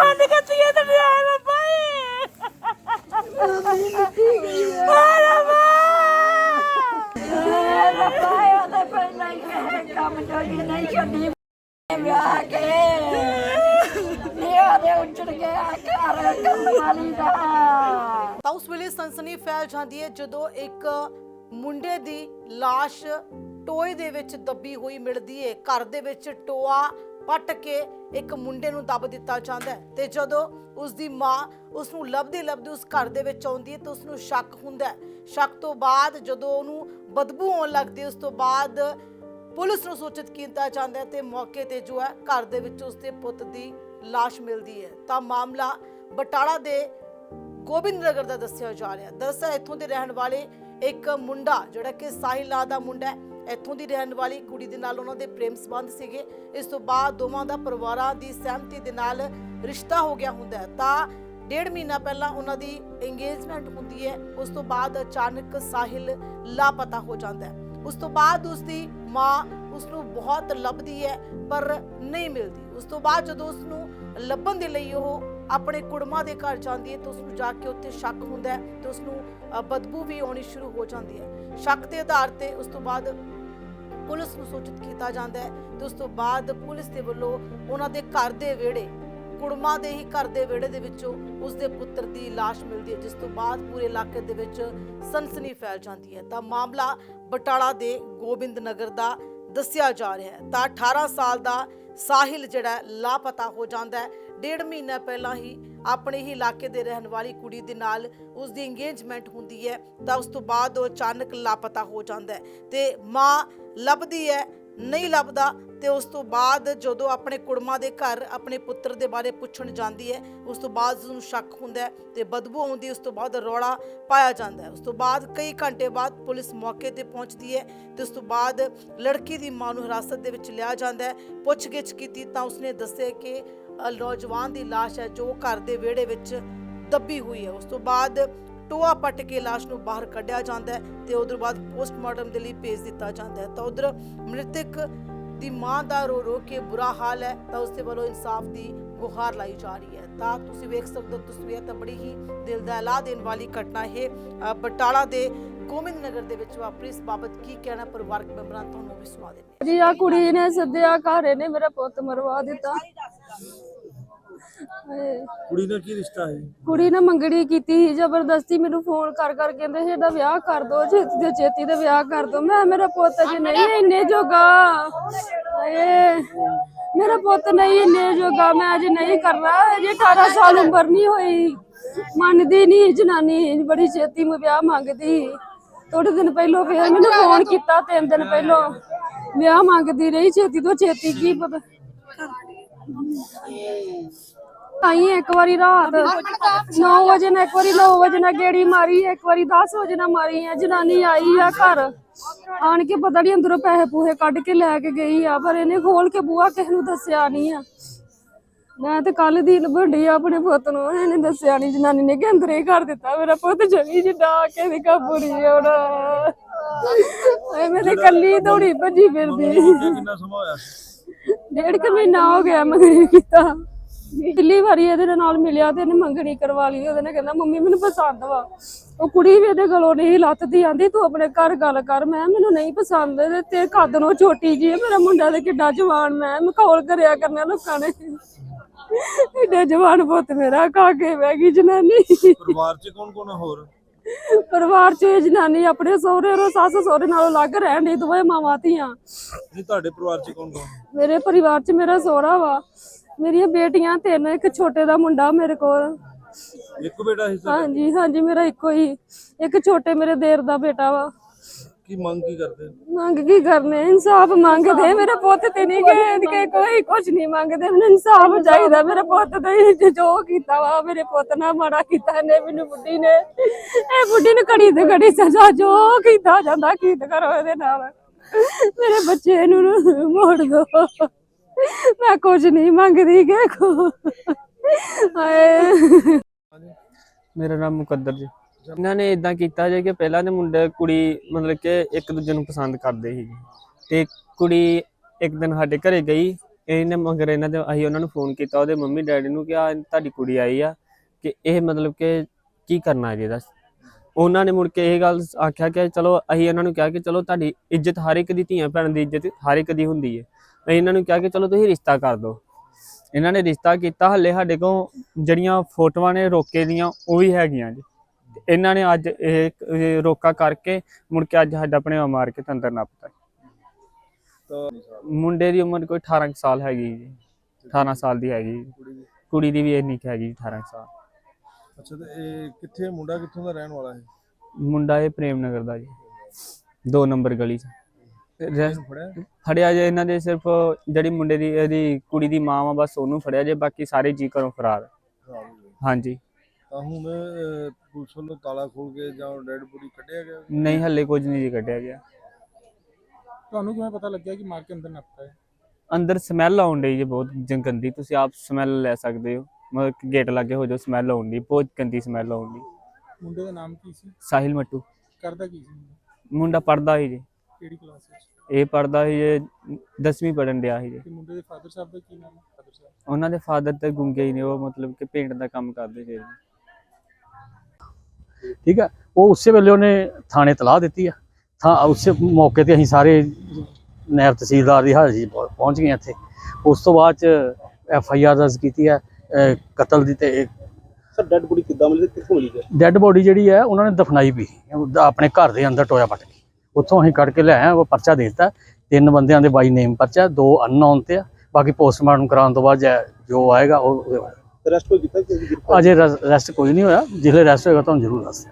ਬੰਦ ਕੀਤੀ ਹੈ ਤੇ ਯਾਰ ਭਾਈ। ਮਾਰਾ ਮਾ ਭਾਈ ਉਹਦੇ ਪਰ ਨਹੀਂ ਕਹੇ ਕੰਮ ਜੋਗੀ ਨਹੀਂ ਛੱਡੀ। ਵਿਆਹ ਕੇ ਨਿਆ ਦੇ ਉੱਚੜ ਗਿਆ ਘਰ ਕੰਮਾਲੀ ਦਾ। ਤਾਂ ਉਸ ਵੇਲੇ ਸਨਸਨੀ ਫੈਲ ਜਾਂਦੀ ਹੈ ਜਦੋਂ ਇੱਕ ਮੁੰਡੇ ਦੀ লাশ ਟੋਏ ਦੇ ਵਿੱਚ ਦੱਬੀ ਹੋਈ ਮਿਲਦੀ ਹੈ। ਘਰ ਦੇ ਵਿੱਚ ਟੋਆ ਪੱਟ ਕੇ ਇੱਕ ਮੁੰਡੇ ਨੂੰ ਦੱਬ ਦਿੱਤਾ ਜਾਂਦਾ ਹੈ ਤੇ ਜਦੋਂ ਉਸ ਦੀ ਮਾਂ ਉਸ ਨੂੰ ਲੱਭਦੀ ਲੱਭਦੀ ਉਸ ਘਰ ਦੇ ਵਿੱਚ ਆਉਂਦੀ ਹੈ ਤਾਂ ਉਸ ਨੂੰ ਸ਼ੱਕ ਹੁੰਦਾ ਹੈ। ਸ਼ੱਕ ਤੋਂ ਬਾਅਦ ਜਦੋਂ ਉਹਨੂੰ ਬਦਬੂ ਆਉਣ ਲੱਗਦੀ ਉਸ ਤੋਂ ਬਾਅਦ ਪੁਲਿਸ ਨੂੰ ਸੂਚਿਤ ਕੀਤਾ ਜਾਂਦਾ ਹੈ ਤੇ ਮੌਕੇ ਤੇ ਜੋ ਹੈ ਘਰ ਦੇ ਵਿੱਚ ਉਸ ਦੇ ਪੁੱਤ ਦੀ লাশ ਮਿਲਦੀ ਹੈ। ਤਾਂ ਮਾਮਲਾ ਬਟਾਲਾ ਦੇ ਗੋਬਿੰਦ ਨਗਰ ਦਾ ਦੱਸਿਆ ਜਾ ਰਿਹਾ ਦਰਅਸਲ ਇੱਥੋਂ ਦੇ ਰਹਿਣ ਵਾਲੇ ਇੱਕ ਮੁੰਡਾ ਜਿਹੜਾ ਕਿ ਸਾਹਿਲ ਨਾਂ ਦਾ ਮੁੰਡਾ ਹੈ ਇੱਥੋਂ ਦੀ ਰਹਿਣ ਵਾਲੀ ਕੁੜੀ ਦੇ ਨਾਲ ਉਹਨਾਂ ਦੇ ਪ੍ਰੇਮ ਸੰਬੰਧ ਸੀਗੇ। ਇਸ ਤੋਂ ਬਾਅਦ ਦੋਵਾਂ ਦਾ ਪਰਿਵਾਰਾਂ ਦੀ ਸਹਿਮਤੀ ਦੇ ਨਾਲ ਰਿਸ਼ਤਾ ਹੋ ਗਿਆ ਹੁੰਦਾ ਹੈ। ਤਾਂ ਡੇਢ ਮਹੀਨਾ ਪਹਿਲਾਂ ਉਹਨਾਂ ਦੀ ਇੰਗੇਜਮੈਂਟ ਹੁੰਦੀ ਹੈ। ਉਸ ਤੋਂ ਬਾਅਦ ਅਚਾਨਕ ਸਾਹਿਲ ਲਾਪਤਾ ਹੋ ਜਾਂਦਾ ਹੈ। ਉਸ ਤੋਂ ਬਾਅਦ ਉਸ ਦੀ ਮਾਂ ਉਸ ਨੂੰ ਬਹੁਤ ਲੱਭਦੀ ਹੈ, ਪਰ ਨਹੀਂ ਮਿਲਦੀ। ਉਸ ਤੋਂ ਬਾਅਦ ਜਦੋਂ ਉਸ ਨੂੰ ਲੱਭਣ ਦੇ ਲਈ ਉਹ ਆਪਣੇ ਕੁੜਮਾ ਦੇ ਘਰ ਜਾਂਦੀ ਹੈ ਤਾਂ ਉਸ ਨੂੰ ਜਾ ਕੇ ਉੱਥੇ ਸ਼ੱਕ ਹੁੰਦਾ ਹੈ ਤੇ ਉਸ ਨੂੰ ਬਦਬੂ ਵੀ ਆਉਣੀ ਸ਼ੁਰੂ ਹੋ ਜਾਂਦੀ ਹੈ। ਸ਼ੱਕ ਦੇ ਆਧਾਰ ਤੇ ਉਸ ਤੋਂ ਬਾਅਦ ਪੁਲਿਸ ਨੂੰ ਸੂਚਿਤ ਕੀਤਾ ਜਾਂਦਾ ਹੈ ਤੇ ਉਸ ਤੋਂ ਬਾਅਦ ਪੁਲਿਸ ਦੇ ਵੱਲੋਂ ਉਹਨਾਂ ਦੇ ਘਰ ਦੇ ਵਿਹੜੇ, ਕੁੜਮਾ ਦੇ ਹੀ ਘਰ ਦੇ ਵਿਹੜੇ ਦੇ ਵਿੱਚੋਂ ਉਸ ਦੇ ਪੁੱਤਰ ਦੀ লাশ ਮਿਲਦੀ ਹੈ, ਜਿਸ ਤੋਂ ਬਾਅਦ ਪੂਰੇ ਇਲਾਕੇ ਦੇ ਵਿੱਚ ਸਨਸਨੀ ਫੈਲ ਜਾਂਦੀ ਹੈ। ਤਾਂ ਮਾਮਲਾ ਬਟਾਲਾ ਦੇ ਗੋਬਿੰਦ ਨਗਰ ਦਾ ਦੱਸਿਆ ਜਾ ਰਿਹਾ ਹੈ। ਤਾਂ 18 ਸਾਲ ਦਾ ਸਾਹਿਲ ਜਿਹੜਾ ਲਾਪਤਾ ਹੋ ਜਾਂਦਾ ਹੈ। ਡੇਢ ਮਹੀਨਾ ਪਹਿਲਾਂ ਹੀ ਆਪਣੇ ਹੀ ਇਲਾਕੇ ਦੇ ਰਹਿਣ ਵਾਲੀ ਕੁੜੀ ਦੇ ਨਾਲ ਉਸ ਦੀ ਇੰਗੇਜਮੈਂਟ ਹੁੰਦੀ ਹੈ ਤਾਂ ਉਸ ਤੋਂ ਬਾਅਦ ਉਹ ਅਚਾਨਕ ਲਾਪਤਾ ਹੋ ਜਾਂਦਾ ਹੈ। ਤੇ ਮਾਂ ਲੱਭਦੀ ਹੈ ਨਹੀਂ ਲੱਭਦਾ ਤੇ ਉਸ ਤੋਂ ਬਾਅਦ ਜਦੋਂ ਆਪਣੇ ਕੁੜਮਾ ਦੇ ਘਰ ਆਪਣੇ ਪੁੱਤਰ ਦੇ ਬਾਰੇ ਪੁੱਛਣ ਜਾਂਦੀ ਹੈ, ਉਸ ਤੋਂ ਬਾਅਦ ਉਸਨੂੰ ਸ਼ੱਕ ਹੁੰਦਾ ਹੈ ਤੇ ਬਦਬੂ ਆਉਂਦੀ ਉਸ ਤੋਂ ਬਾਅਦ ਰੌਲਾ ਪਾਇਆ ਜਾਂਦਾ ਹੈ। ਉਸ ਤੋਂ ਬਾਅਦ ਕਈ ਘੰਟੇ ਬਾਅਦ ਪੁਲਿਸ ਮੌਕੇ ਤੇ ਪਹੁੰਚਦੀ ਹੈ ਤੇ ਉਸ ਤੋਂ ਬਾਅਦ ਲੜਕੀ ਦੀ ਮਾਂ ਨੂੰ ਹਿਰਾਸਤ ਦੇ ਵਿੱਚ ਲਿਆ ਜਾਂਦਾ ਹੈ। ਪੁੱਛਗਿੱਛ ਕੀਤੀ ਤਾਂ ਉਸਨੇ ਦੱਸਿਆ ਕਿ ਨੌਜਵਾਨ ਦੀ ਲਾਸ਼ ਹੈ ਜੋ ਘਰ ਦੇ ਵਿਹੜੇ ਵਿੱਚ ਦੱਬੀ ਹੋਈ ਹੈ। ਉਸ ਤੋਂ ਬਾਅਦ ਟੋਆ ਪੱਟ ਕੇ ਲਾਸ਼ ਨੂੰ ਬਾਹਰ ਕੱਢਿਆ ਜਾਂਦਾ ਹੈ ਤੇ ਉਧਰ ਬਾਅਦ ਪੋਸਟਮਾਰਟਮ ਦੇ ਲਈ ਭੇਜ ਦਿੱਤਾ ਜਾਂਦਾ ਹੈ। ਤਾਂ ਉਧਰ ਮ੍ਰਿਤਕ ਦੀ ਮਾਂ ਦਾ ਰੋ ਰੋ ਕੇ ਬੁਰਾ ਹਾਲ ਹੈ, ਤਾਂ ਉਸ ਦੇ ਵੱਲੋਂ ਇਨਸਾਫ ਦੀ ਗੁਹਾਰ ਲਾਈ ਜਾ ਰਹੀ ਹੈ। ਤਾਂ ਤੁਸੀਂ ਵੇਖ ਸਕਦੇ ਹੋ, ਤਸਵੀਰ ਤਾਂ ਬੜੀ ਹੀ ਦਿਲ ਦਹਿਲਾ ਦੇਣ ਵਾਲੀ ਘਟਨਾ ਹੈ ਬਟਾਲਾ ਦੇ ਗੋਬਿੰਦ ਨਗਰ ਦੇ ਵਿੱਚ ਵਾਪਰੀ। ਇਸ ਬਾਬਤ ਕੀ ਕਹਿਣਾ ਪਰਿਵਾਰਕ ਮੈਂਬਰਾਂ ਤੁਹਾਨੂੰ ਵੀ ਸੁਣਾ ਦਿੰਦੇ ਜੀ ਆ ਕੁੜੀ ਨੇ ਸੱਦਿਆ ਘਰ ਇਹਨੇ ਮੇਰਾ ਪੁੱਤ ਮਰਵਾ ਦਿੱਤਾ। ਹਾਏ। ਕੁੜੀ ਦਾ ਕੀ ਰਿਸ਼ਤਾ ਹੈ? ਕੁੜੀ ਨੇ ਮੰਗਣੀ ਕੀਤੀ ਸੀ ਜ਼ਬਰਦਸਤੀ ਮੈਨੂੰ ਫੋਨ ਕਰ ਕਰ ਕਹਿੰਦੇ ਸੀ ਇਹਦਾ ਵਿਆਹ ਕਰ ਦੋ ਛੇਤੀ ਦੇ ਛੇਤੀ ਤੇ ਵਿਆਹ ਕਰ ਦੋ। ਮੈਂ ਮੇਰਾ ਪੁੱਤ ਜੀ ਨਹੀਂ ਇੰਨੇ ਜੋਗਾ। ਹਾਏ ਮੇਰਾ ਪੁੱਤ ਨਹੀਂ ਇੰਨੇ ਜੋਗਾ ਮੈਂ ਅਜੇ ਨਹੀਂ ਕਰਨਾ। ਅਜੇ 18 ਸਾਲ ਉਮਰ ਨਹੀਂ ਹੋਈ। ਮੰਨਦੀ ਨਹੀਂ ਜਨਾਨੀ ਬੜੀ ਛੇਤੀ ਮੈਂ ਵਿਆਹ ਮੰਗਦੀ। ਥੋੜੇ ਦਿਨ ਪਹਿਲਾਂ ਫੇਰ ਮੈਨੂੰ ਫੋਨ ਕੀਤਾ ਤਿੰਨ ਦਿਨ ਪਹਿਲਾਂ। ਵਿਆਹ ਮੰਗਦੀ ਰਹੀ ਛੇਤੀ ਤੋਂ ਛੇਤੀ ਕੀ ਪਤਾ। ਆਈ ਇੱਕ ਵਾਰੀ ਰਾਤ। 9 ਵਜੇ ਨਾ ਇੱਕ ਵਾਰੀ 9 ਵਜੇ ਨਾ ਗੇੜੀ ਮਾਰੀ ਇੱਕ ਵਾਰੀ 10 ਵਜੇ ਨਾ ਮਾਰੀ ਆ ਜਨਾਨੀ ਆਈ ਆ ਘਰ। ਆਣ ਕੇ ਪਤਾ ਨਹੀਂ ਅੰਦਰੋਂ ਪੈਸੇ ਪੂਹੇ ਕੱਢ ਕੇ ਲੈ ਕੇ ਗਈ ਆ ਪਰ ਇਹਨੇ ਖੋਲ ਕੇ ਬੂਹਾ ਕਿਸੇ ਨੂੰ ਦੱਸਿਆ ਨਹੀਂ ਆ। ਮੈਂ ਤੇ ਕੱਲ ਦੀ ਲੱਭਣੀ ਆ ਆਪਣੇ ਪੁੱਤ ਨੂੰ ਇਹਨੇ ਦੱਸਿਆ ਨਹੀਂ ਜਨਾਨੀ ਨੇ ਕਿ ਅੰਦਰ ਕਰ ਦਿੱਤਾ ਮੇਰਾ ਪੁੱਤ ਜਮੀ ਜਿੱਡਾ ਕੇ ਦੀ ਕਾਬੂਰੀ ਹੋਣਾ। ਐ ਮੈਂ ਤੇ ਕੱਲੀ ਦੌੜੀ ਭੱਜੀ ਫਿਰਦੀ। ਕਿੰਨਾ ਸਮਾਂ ਹੋਇਆ ਡੇਢ ਕੁ ਮਹੀਨਾ ਹੋ ਗਿਆ ਮੰਗਣੀ ਕੀਤਾ। ਪਹਿਲੀ ਵਾਰੀ ਇਹਦੇ ਨਾਲ ਮਿਲਿਆ ਤੇ ਇਹਨੇ ਮੰਗਣੀ ਕਰਵਾ ਲਈ ਉਹਦੇ ਨੇ ਕਹਿੰਦਾ ਮੰਮੀ ਮੈਨੂੰ ਪਸੰਦ ਵਾ। ਉਹ ਕੁੜੀ ਵੀ ਇਹਦੇ ਗਲੋਂ ਨਹੀਂ ਲੱਥਦੀ ਆਂਦੀ ਤੂੰ ਆਪਣੇ ਘਰ ਗੱਲ ਕਰ। ਮੈਂ ਮੈਨੂੰ ਨਹੀਂ ਪਸੰਦ ਤੇ ਕੱਦ ਨੂੰ ਛੋਟੀ ਜੀ ਮੇਰਾ ਮੁੰਡਾ ਤੇ ਕਿੱਡਾ ਜਵਾਨ ਮੈਂ ਮਖੌਲ ਕਰਿਆ ਕਰਨਾ ਲੋਕਾਂ ਨੇ। ਏਡਾ ਜਵਾਨ ਪੁੱਤ ਮੇਰਾ ਕਾ ਕੇ ਬਹਿ ਗਈ ਜਨਾਨੀ। ਪਰਿਵਾਰ ਚ ਕੌਣ ਕੌਣ ਹੋਰ? ਪਰਿਵਾਰ ਚ ਇਹ ਜਨਾਨੀ ਆਪਣੇ ਸਹੁਰੇ ਰੋ ਸੱਸ ਸਹੁਰੇ ਨਾਲੋਂ ਅਲੱਗ ਰਹਿਣ ਦੀ ਦੋਵੇਂ ਮਾਵਾਂ ਧੀਆਂ। ਨਹੀਂ ਤੁਹਾਡੇ ਪਰਿਵਾਰ ਚ ਕੌਣ ਕੌਣ ਮੇਰੇ ਪਰਿਵਾਰ ਚ ਮੇਰਾ ਸਹੁਰਾ ਵਾ। ਮੇਰੀਆਂ ਬੇਟੀਆਂ ਤਿੰਨ ਇੱਕ ਛੋਟੇ ਦਾ ਮੁੰਡਾ ਮੇਰੇ ਕੋਲ। ਇੱਕ ਬੇਟਾ ਸੀ ਤੁਹਾਡਾ? ਹਾਂਜੀ ਹਾਂਜੀ ਮੇਰਾ ਇੱਕੋ ਹੀ। ਇੱਕ ਛੋਟੇ ਮੇਰੇ ਦੇਰ ਦਾ ਬੇਟਾ ਵਾ। ਕੀ ਮੰਗ ਕੀ ਕਰਦੇ? ਮੰਗ ਕੀ ਕਰਨੇ? ਇਨਸਾਫ ਮੰਗਦੇ। ਮੇਰੇ ਪੁੱਤ ਤੇ ਨਹੀਂ ਗਏ ਕਿ ਕੋਈ ਕੁਝ ਨਹੀਂ ਮੰਗਦੇ। ਮੈਨੂੰ ਇਨਸਾਫ ਚਾਹੀਦਾ। ਮੇਰੇ ਪੁੱਤ ਤੇ ਜੋ ਕੀਤਾ ਵਾ ਮੇਰੇ ਪੁੱਤ ਨਾਲ ਮਾੜਾ ਕੀਤਾ ਨੇ ਮੈਨੂੰ ਬੁੱਢੀ ਨੇ। ਇਹ ਬੁੱਢੀ ਨੂੰ ਕੜੀ ਤੇ ਕੜੀ ਸਜ਼ਾ ਜੋ ਕੀਤਾ ਜਾਂਦਾ ਕੀਤ ਕਰੋ ਇਹਦੇ ਨਾਲ। ਮੇਰੇ ਬੱਚੇ ਨੂੰ ਮੋੜ ਦੋ। ਮੈਂ ਕੁਝ ਨਹੀਂ ਮੰਗਦੀ ਕਿ ਕੋ। ਹਾਏ। ਮੇਰਾ ਨਾਮ ਮੁਕੱਦਰ ਜੀ। ਇਹਨਾਂ ਨੇ ਇਦਾਂ ਕੀਤਾ ਜੇ ਕਿ ਪਹਿਲਾਂ ਦੇ ਮੁੰਡੇ ਕੁੜੀ ਮਤਲਬ ਕਿ ਇੱਕ ਦੂਜੇ ਨੂੰ ਪਸੰਦ ਕਰਦੇ ਸੀ। ਤੇ ਕੁੜੀ ਇੱਕ ਦਿਨ ਸਾਡੇ ਘਰੇ ਗਈ, ਇਹਨੇ ਮਗਰ ਇਹਨਾਂ ਦੇ ਅਸੀਂ ਉਹਨਾਂ ਨੂੰ ਫੋਨ ਕੀਤਾ, ਉਹਦੇ ਮੰਮੀ ਡੈਡੀ ਨੂੰ ਕਿ ਆ ਤੁਹਾਡੀ ਕੁੜੀ ਆਈ ਆ, ਕਿ ਇਹ ਮਤਲਬ ਕਿ ਕੀ ਕਰਨਾ ਜੀ ਇਹਦਾ? ਉਹਨਾਂ ਨੇ ਮੁੜ ਕੇ ਇਹ ਗੱਲ ਆਖਿਆ ਕਿ ਚਲੋ ਅਸੀਂ ਇਹਨਾਂ ਨੂੰ ਕਿਹਾ ਕਿ ਚਲੋ ਤੁਹਾਡੀ ਇੱਜ਼ਤ ਹਰ ਇੱਕ ਦੀ ਧੀਆਂ ਭੈਣ ਦੀ ਇੱਜ਼ਤ ਹਰ ਇੱਕ ਦੀ ਹੁੰਦੀ ਹੈ ਅਸੀਂ ਇਹਨਾਂ ਨੂੰ ਕਿਹਾ ਕਿ ਚਲੋ ਤੁਸੀਂ ਰਿਸ਼ਤਾ ਕਰ ਦਿਓ। ਇਹਨਾਂ ਨੇ ਰਿਸ਼ਤਾ ਕੀਤਾ ਹੱਲੇ ਸਾਡੇ ਕੋਲ ਜਿਹੜੀਆਂ ਫੋਟੋਆਂ ਨੇ ਰੋਕੇ ਦੀਆਂ ਉਹ ਵੀ ਹੈਗੀਆਂ ਜੀ। ਇਹਨਾਂ ਨੇ ਅੱਜ ਇਹ ਰੋਕਾ ਕਰਕੇ ਮੁੜ ਕੇ ਅੱਜ ਸਾਡਾ ਆਪਣੇ ਮਾਰ ਕੇ ਤੰਦਰ ਨੱਪਤਾ ਮੁੰਡੇ ਦੀ ਉਮਰ ਕੋਈ 18 ਕੁ ਸਾਲ ਹੈਗੀ ਜੀ। 18 ਸਾਲ ਦੀ ਹੈਗੀ। ਕੁੜੀ ਦੀ ਦੀ ਵੀ ਇੰਨੀ ਕੁ ਹੈਗੀ 18 ਕੁ ਸਾਲ। ਅੱਛਾ ਤੇ ਇਹ ਕਿੱਥੇ ਮੁੰਡਾ ਕਿੱਥੋਂ ਦਾ ਰਹਿਣ ਵਾਲਾ ਹੈ? ਮੁੰਡਾ ਇਹ ਪ੍ਰੇਮ ਨਗਰ ਦਾ ਜੀ। 2 ਨੰਬਰ ਗਲੀ 'ਚ। ਰੈਸ- ਫੜਿਆ? ਜੇ ਇਹਨਾਂ ਦੇ ਸਿਰਫ ਜਿਹੜੀ ਮੁੰਡੇ ਦੀ ਇਹਦੀ ਕੁੜੀ ਦੀ ਮਾਂ ਵਾ ਬਸ ਉਹਨੂੰ ਫੜਿਆ ਜੇ ਬਾਕੀ ਸਾਰੇ ਜੀ ਘਰੋਂ ਫਰਾਰ। ਹੋ ਹਾਂਜੀ। ਤਾਂ ਹੁਣ ਅਹ, ਪੁਲਿਸ ਵੱਲੋਂ ਤਾਲਾ ਖੋਲ ਕੇ ਜਾਂ ਡੈਡ ਬੋਡੀ ਕੱਢਿਆ ਗਿਆ? ਨਹੀਂ ਹੱਲੇ ਕੁਝ ਨਹੀਂ ਜੀ ਕੱਢਿਆ ਗਿਆ। ਤੁਹਾਨੂੰ ਕਿਵੇਂ ਪਤਾ ਲੱਗਿਆ ਕਿ ਮਾਰ ਕੇ ਅੰਦਰ ਨੱਪਤਾ ਹੈ? ਅੰਦਰ ਸਮੈਲ ਆਉਣ ਡਈ ਜੇ ਬਹੁਤ ਜ- ਗੰਦੀ। ਤੁਸੀਂ ਆਪ ਸਮੈਲ ਲੈ ਸਕਦੇ ਹੋ। ਮਤਲਬ ਕਿ ਗੇਟ ਲੱਗੇ ਹੋ ਜੋ ਸਮੈਲ ਆਉਣ ਡਈ ਬਹੁਤ ਗੰਦੀ ਸਮੈਲ ਆਉਣ ਡਈ। ਮੁੰਡੇ ਦਾ ਨਾਮ ਕੀ ਸੀ? ਸਾਹਿਲ ਮੱਟੂ। ਕਰਦਾ ਕੀ ਸੀ? ਮੁੰਡਾ? ਪੜਦਾ ਸੀ ਜੀ। ਕਿਹੜੀ ਕਲਾਸ ਵਿੱਚ? ਇਹ ਪੜਦਾ ਸੀ ਜੇ 10ਵੀਂ ਪੜਨ ਡਿਆ ਸੀ ਜੀ ਤੇ ਮੁੰਡੇ ਦੇ ਫਾਦਰ ਸਾਹਿਬ ਦਾ ਕੀ ਨਾਮ ਹੈ? ਫਾਦਰ ਸਾਹਿਬ। ਉਹਨਾਂ ਦੇ ਫਾਦਰ ਤੇ ਗੁੰਗੇ ਹੀ ਨੇ ਉਹ ਮਤਲਬ ਕਿ ਪੇਂਟ ਦਾ ਕੰਮ ਕਰਦੇ ਸੀ। ਠੀਕ ਹੈ ਉਹ ਉਸੇ ਵੇਲੇ ਉਹਨੇ ਥਾਣੇ ਤਲਾਹ ਦਿੱਤੀ ਆ। ਥਾਂ ਉਸੇ ਮੌਕੇ ਤੇ ਅਸੀਂ ਸਾਰੇ ਨਾਇਬ ਤਹਿਸੀਲਦਾਰ ਦੀ ਹਾਜ਼ਰੀ 'ਚ ਪਹੁੰ- ਪਹੁੰਚ ਗਏ ਇੱਥੇ। ਉਸ ਤੋਂ ਬਾਅਦ ਚ ਐਫ ਆਈ ਆਰ ਦਰਜ ਕੀਤੀ ਹੈ ਅਹ ਕਤਲ ਦੀ ਤੇ ਸਰ ਡੈਡ ਬੋਡੀ ਕਿੱਦਾਂ ਮਿਲੀ ਤੇ ਕਿੱਥੋਂ ਮਿਲੀ ਹੈ ਡੈੱਡ ਬੋਡੀ ਜਿਹੜੀ ਹੈ ਉਹਨਾਂ ਨੇ ਦਫਨਾਈ ਵੀ। ਉਹਦਾ ਆਪਣੇ ਘਰ ਦੇ ਅੰਦਰ ਟੋਇਆ ਪੱਟ ਕੇ। ਉੱਥੋਂ ਅਸੀਂ ਕੱਢ ਕੇ ਲਿਆਏ ਹਾਂ ਉਹ ਪਰਚਾ ਦੇ ਦਿੱਤਾ ਤਿੰਨ ਬੰਦਿਆਂ ਦੇ ਬਾਈ ਨੇਮ ਪਰਚਾ ਦੋ ਅਨਨੋਨ ਤੇ ਆ ਬਾਕੀ ਪੋਸਟਮਾਰਟਮ ਕਰਾਉਣ ਤੋਂ ਬਾਅਦ ਜੈ- ਆਏਗਾ ਉਹ ਉਹਦੇ ਬਾਰੇ। ਰੈਸਟ ਕੋਈ ਕੀਤਾ ਅਜੇ ਰੈਸਟ ਕੋਈ ਨਹੀਂ ਹੋਇਆ ਜਿਹੜੇ ਰੈਸਟ ਹੋਏਗਾ ਤੁਹਾਨੂੰ ਜ਼ਰੂਰ ਦੱਸ।